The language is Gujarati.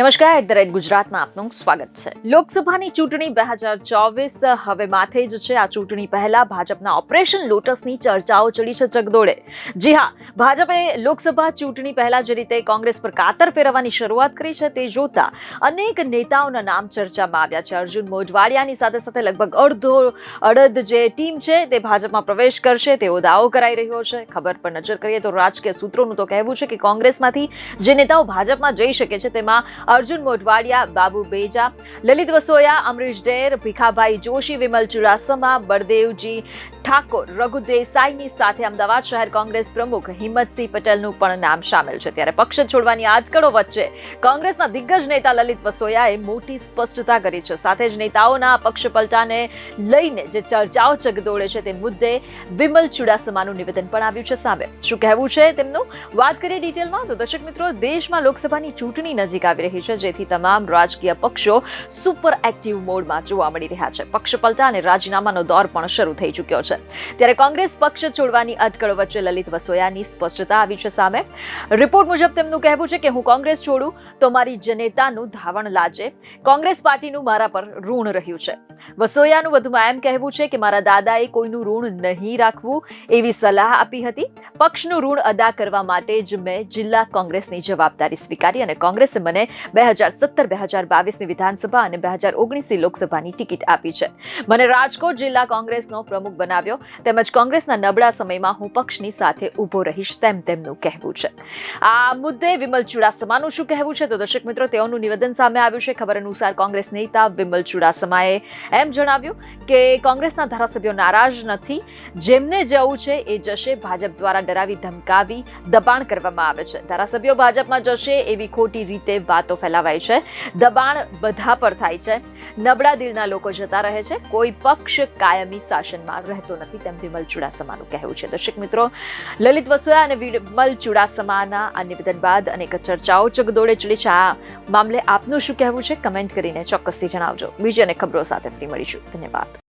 નમસ્કાર, એટ ધ રેટ ગુજરાતમાં આપનું સ્વાગત છે. લોકસભાની ચૂંટણી બે હજાર ચોવીસ હવે માથે જ છે. આ ચૂંટણી પહેલા ભાજપના ઓપરેશન લોટસની ચર્ચાઓ ચડી છે ચગદોડે. જી હા, ભાજપે લોકસભા ચૂંટણી પહેલા જે રીતે કોંગ્રેસ પર કાતર ફેરવવાની શરૂઆત કરી છે તે જોતા અનેક નેતાઓના નામ ચર્ચામાં આવ્યા છે. અર્જુન મોઢવાડિયાની સાથે સાથે લગભગ અડધો, અડધ જે ટીમ છે તે ભાજપમાં પ્રવેશ કરશે. તેવો દાવો કરાઈ રહ્યો છે. ખબર પર નજર કરીએ તો રાજકીય સૂત્રોનું તો કહેવું છે કે કોંગ્રેસમાંથી જે નેતાઓ ભાજપમાં જઈ શકે છે તેમાં અર્જુન મોઢવાડિયા, બાબુ બેજા, લલિત વસોયા, અમરીશ ડેર, ભીખાભાઈ જોશી, વિમલ ચુડાસમા, બળદેવજી ઠાકોર રઘુ દેસાઈની સાથે અમદાવાદ શહેર કોંગ્રેસ પ્રમુખ હિંમતસિંહ પટેલનું પણ નામ સામેલ છે. ત્યારે પક્ષ છોડવાની આજકળો વચ્ચે કોંગ્રેસના દિગ્ગજ નેતા લલિત વસોયાએ મોટી સ્પષ્ટતા કરી છે. સાથે જ નેતાઓના પક્ષ પલટાને લઈને જે ચર્ચાઓ ચગદોળે છે તે મુદ્દે વિમલ ચુડાસમાનું નિવેદન પણ આવ્યું છે સામે. શું કહેવું છે તેમનું? વાત કરીએ ડિટેલમાં તો દર્શક મિત્રો, દેશમાં લોકસભાની ચૂંટણી નજીક આવી રહી છે, જેથી તમામ રાજકીય પક્ષો સુપર એક્ટિવ મોડમાં જોવા મળી રહ્યા છે. પક્ષ પલટા અને રાજીનામાનો દોર પણ શરૂ થઈ ચૂક્યો છે. ત્યારે કોંગ્રેસ પક્ષ છોડવાની અટકળ વચ્ચે લલિત વસોયાની સ્પષ્ટતા આવી છે સામે. રિપોર્ટ મુજબ તેમનું કહેવું છે કે હું કોંગ્રેસ છોડું તો મારી જનેતાનું ધાવણ લાજે. કોંગ્રેસ પાર્ટીનું મારા પર ઋણ રહ્યું છે. વસોયાનું વધુમાં એમ કહેવું છે કે મારા દાદાએ કોઈનું ઋણ નહીં રાખવું એવી સલાહ આપી હતી. પક્ષનું ઋણ અદા કરવા માટે જ મેં જિલ્લા કોંગ્રેસની જવાબદારી સ્વીકારી અને કોંગ્રેસે મને બે હજાર સત્તર, બે હજાર બાવીસની વિધાનસભા અને બે હજાર ઓગણીસની લોકસભાની ટિકિટ આપી છે. મને રાજકોટ જિલ્લા કોંગ્રેસનો પ્રમુખ બનાવ્યો તેમજ કોંગ્રેસના નબળા સમયમાં હું પક્ષની સાથે ઊભો રહીશ તેમ તેમનું કહેવું છે. આ મુદ્દે વિમલ ચુડાસમાનું શું કહેવું છે? તો દર્શક મિત્રો, તેઓનું નિવેદન સામે આવ્યું છે. ખબર અનુસાર કોંગ્રેસ નેતા વિમલ ચુડાસમાએ એમ જણાવ્યું કે કોંગ્રેસના ધારાસભ્યો નારાજ નથી. જેમને જવું છે એ જશે ભાજપ દ્વારા ડરાવી ધમકાવી દબાણ કરવામાં આવે છે. ધારાસભ્યો ભાજપમાં જશે એવી ખોટી રીતે વાતો ફેલાવાય છે. દબાણ બધા પર થાય છે. નબળા દિલના લોકો જતા રહે છે. કોઈ પક્ષ કાયમી શાસનમાં રહેતો નથી. તેમ વિમલ ચુડાસમાનું કહેવું છે. દર્શક મિત્રો, લલિત વસોયા અને વિમલ ચુડાસમાના આ નિવેદન બાદ અનેક ચર્ચાઓ ચગદોડે ચડી છે. આ મામલે આપનું શું કહેવું છે? કમેન્ટ કરીને ચોક્કસથી જણાવજો. બીજી અને ખબરો સાથે ફરી મળીશું. ધન્યવાદ.